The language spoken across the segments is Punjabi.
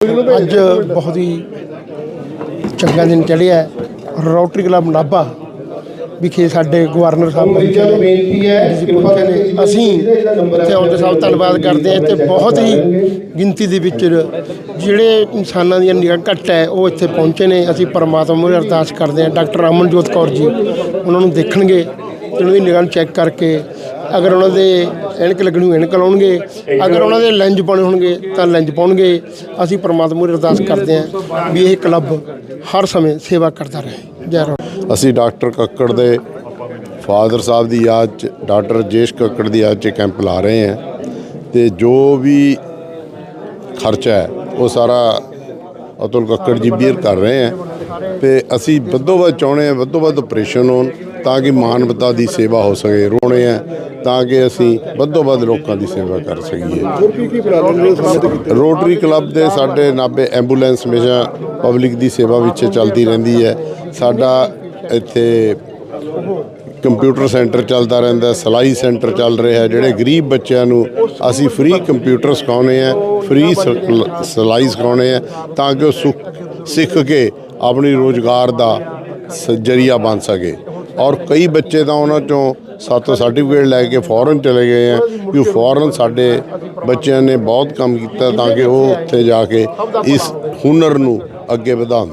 ਅੱਜ ਬਹੁਤ ਹੀ ਚੰਗਾ ਦਿਨ ਚੜ੍ਹਿਆ ਹੈ। ਰੋਟਰੀ ਕਲੱਬ ਨਾਭਾ ਵਿਖੇ ਸਾਡੇ ਗਵਰਨਰ ਸਾਹਿਬ ਪਹੁੰਚੇ ਨੇ ਬੇਨਤੀ ਹੈ ਪਹੁੰਚੇ ਨੇ। ਅਸੀਂ ਇੱਥੇ ਆਉਣ ਦੇ ਸਭ ਧੰਨਵਾਦ ਕਰਦੇ ਹਾਂ ਤੇ ਬਹੁਤ ਹੀ ਗਿਣਤੀ ਦੇ ਵਿੱਚ ਜਿਹੜੇ ਇਨਸਾਨਾਂ ਦੀਆਂ ਨਿਗਾਹ ਘੱਟ ਹੈ ਉਹ ਇੱਥੇ ਪਹੁੰਚੇ ਨੇ। ਅਸੀਂ ਪਰਮਾਤਮਾ ਮੂਹਰੇ ਅਰਦਾਸ ਕਰਦੇ ਹਾਂ। ਡਾਕਟਰ ਅਮਨਜੋਤ ਕੌਰ ਜੀ ਉਹਨਾਂ ਨੂੰ ਦੇਖਣਗੇ ਤੇ ਉਹਨਾਂ ਦੀ ਨਿਗਾਹ ਨੂੰ ਚੈੱਕ ਕਰਕੇ ਅਗਰ ਉਹਨਾਂ ਦੇ ਐਨਕ ਲੱਗਣੀ ਹੋਈ ਐਨਕ ਲਾਉਣਗੇ, ਅਗਰ ਉਹਨਾਂ ਦੇ ਲੈਂਜ ਪਾਉਣੇ ਹੋਣਗੇ ਤਾਂ ਲੈਂਜ ਪਾਉਣਗੇ। ਅਸੀਂ ਪਰਮਾਤਮਾ ਨੂੰ ਅਰਦਾਸ ਕਰਦੇ ਹਾਂ ਵੀ ਇਹ ਕਲੱਬ ਹਰ ਸਮੇਂ ਸੇਵਾ ਕਰਦਾ ਰਹੇ। ਜੈ ਰਾਮ। ਅਸੀਂ ਡਾਕਟਰ ਕੱਕੜ ਦੇ ਫਾਦਰ ਸਾਹਿਬ ਦੀ ਯਾਦ 'ਚ, ਡਾਕਟਰ ਜੇਸ਼ ਕੱਕੜ ਦੀ ਯਾਦ 'ਚ ਕੈਂਪ ਲਾ ਰਹੇ ਹਾਂ ਤੇ ਜੋ ਵੀ ਖਰਚਾ ਹੈ, ਉਹ ਸਾਰਾ ਅਤੁਲ ਕੱਕੜ ਜੀ ਬੀਅਰ ਕਰ ਰਹੇ ਹੈ ਤੇ ਅਸੀਂ ਵੱਧੋ ਵੱਧ ਚਾਹੁੰਦੇ ਹਾਂ, ਵੱਧੋ ਵੱਧ ਆਪਰੇਸ਼ਨ ਹੋਣ। ਤਾਂ ਕਿ ਮਾਨਵਤਾ ਦੀ ਸੇਵਾ ਹੋ ਸਕੇ ਰੋਣੇ ਹੈ ਤਾਂ ਕਿ ਅਸੀਂ ਵੱਧੋ ਵੱਧ ਲੋਕਾਂ ਦੀ ਸੇਵਾ ਕਰ ਸਕੀਏ। ਰੋਟਰੀ ਕਲੱਬ ਦੇ ਸਾਡੇ ਨਾਭੇ ਐਂਬੂਲੈਂਸ ਹਮੇਸ਼ਾ ਪਬਲਿਕ ਦੀ ਸੇਵਾ ਵਿੱਚ ਚੱਲਦੀ ਰਹਿੰਦੀ ਹੈ। ਸਾਡਾ ਇੱਥੇ ਕੰਪਿਊਟਰ ਸੈਂਟਰ ਚੱਲਦਾ ਰਹਿੰਦਾ ਸਲਾਈ ਸੈਂਟਰ ਚੱਲ ਰਿਹਾ ਹੈ ਜਿਹੜੇ ਗਰੀਬ ਬੱਚਿਆਂ ਨੂੰ ਅਸੀਂ ਫ੍ਰੀ ਕੰਪਿਊਟਰ ਸਿਖਾਉਂਦੇ ਆ ਫ੍ਰੀ ਸਲਾਈ ਸਿਖਾਉਂਦੇ ਆ ਤਾਂ ਕਿ ਉਹ ਸੁੱਖ- ਕੇ ਆਪਣੀ ਰੋਜ਼ਗਾਰ ਦਾ ਜ਼ਰੀਆ ਬਣ ਸਕੇ। ਔਰ ਕਈ ਬੱਚੇ ਤਾਂ ਉਹਨਾਂ ਚੋਂ ਸੱਤ ਸਰਟੀਫਿਕੇਟ ਲੈ ਕੇ ਫੋਰਨ ਚਲੇ ਗਏ ਆ ਕਿ ਫੋਰਨ ਸਾਡੇ ਬੱਚਿਆਂ ਨੇ ਬਹੁਤ ਕੰਮ ਕੀਤਾ ਤਾਂ ਕਿ ਉਹ ਉੱਥੇ ਜਾ ਕੇ ਇਸ ਹੁਨਰ ਨੂੰ ਅੱਗੇ ਵਧਾਉਣ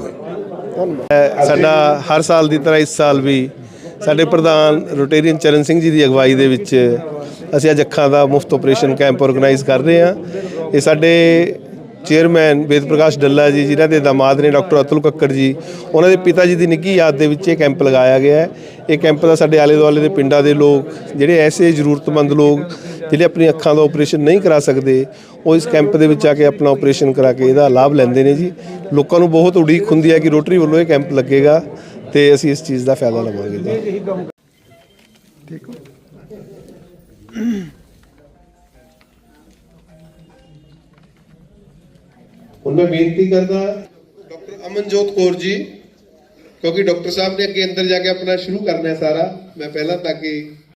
ਸਾਡਾ ਹਰ ਸਾਲ ਦੀ ਤਰ੍ਹਾਂ ਇਸ ਸਾਲ ਵੀ ਸਾਡੇ ਪ੍ਰਧਾਨ ਰੋਟੇਰੀਅਨ ਚਰਨ ਸਿੰਘ ਜੀ ਦੀ ਅਗਵਾਈ ਦੇ ਵਿੱਚ ਅਸੀਂ ਅੱਜ ਅੱਖਾਂ ਦਾ ਮੁਫਤ ਆਪਰੇਸ਼ਨ ਕੈਂਪ ਆਰਗੇਨਾਈਜ਼ ਕਰ ਰਹੇ ਹਾਂ। ਇਹ ਸਾਡੇ ਚੇਅਰਮੈਨ ਵੇਦ ਪ੍ਰਕਾਸ਼ ਡੱਲਾ ਜੀ ਜਿਨ੍ਹਾਂ ਦੇ ਦਾਮਾਦ ਨੇ ਡਾਕਟਰ ਅਤੁਲ ਕੱਕੜ ਜੀ, ਉਹਨਾਂ ਦੇ ਪਿਤਾ ਜੀ ਦੀ ਨਿੱਘੀ ਯਾਦ ਦੇ ਵਿੱਚ ਇਹ ਕੈਂਪ ਲਗਾਇਆ ਗਿਆ ਹੈ। ਇਹ ਕੈਂਪ ਦਾ ਸਾਡੇ ਆਲੇ ਦੁਆਲੇ ਦੇ ਪਿੰਡਾਂ ਦੇ ਲੋਕ, ਜਿਹੜੇ ਐਸੇ ਜ਼ਰੂਰਤਮੰਦ ਲੋਕ, ਜਿਹੜੇ ਆਪਣੀ ਅੱਖਾਂ ਦਾ ਆਪਰੇਸ਼ਨ ਨਹੀਂ ਕਰਾ ਸਕਦੇ, ਉਹ ਇਸ ਕੈਂਪ ਦੇ ਵਿੱਚ ਆ ਕੇ ਆਪਣਾ ਆਪਰੇਸ਼ਨ ਕਰਾ ਕੇ ਇਹਦਾ ਲਾਭ ਲੈਂਦੇ ਨੇ ਜੀ। ਲੋਕਾਂ ਨੂੰ ਬਹੁਤ ਉਡੀਕ ਹੁੰਦੀ ਹੈ ਕਿ ਰੋਟਰੀ ਵੱਲੋਂ ਇਹ ਕੈਂਪ ਲੱਗੇਗਾ ਤੇ ਅਸੀਂ ਇਸ ਚੀਜ਼ ਦਾ ਫਾਇਦਾ ਲਵਾਂਗੇ ਜੀ। ਹੁਣ ਮੈਂ ਬੇਨਤੀ ਕਰਦਾ ਡਾਕਟਰ ਅਮਨਜੋਤ ਕੌਰ ਜੀ, ਕਿਉਂਕਿ ਡਾਕਟਰ ਸਾਹਿਬ ਨੇ ਅੱਗੇ ਅੰਦਰ ਜਾ ਕੇ ਆਪਣਾ ਸ਼ੁਰੂ ਕਰਨਾ ਹੈ ਸਾਰਾ, ਮੈਂ ਪਹਿਲਾਂ ਤਾਂ ਕਿ